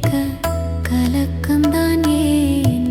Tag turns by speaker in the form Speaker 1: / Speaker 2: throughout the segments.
Speaker 1: கேட்க கலக்கம்தான் ஏன்?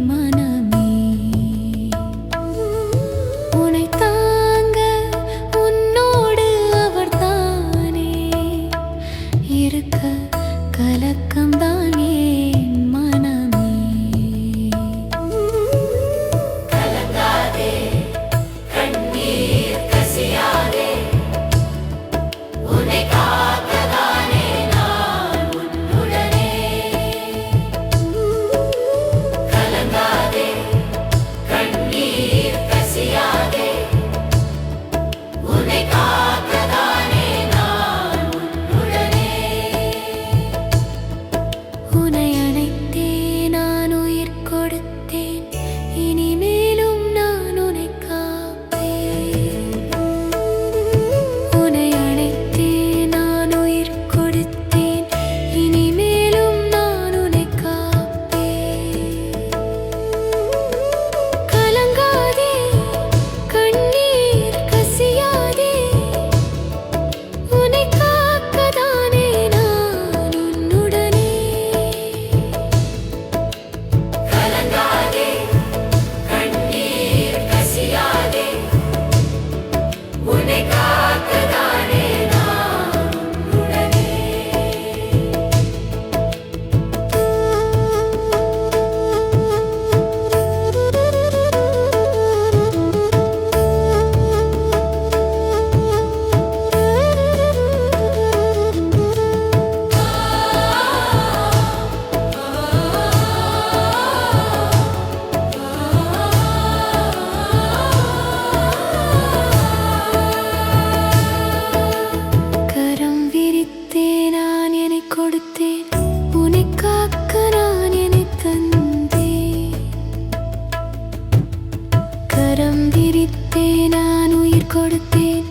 Speaker 2: கரம் விரித்தேன் நான் உயிர் கொடுத்தேன்.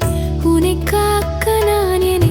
Speaker 2: உனக்காக்க நான் என்னை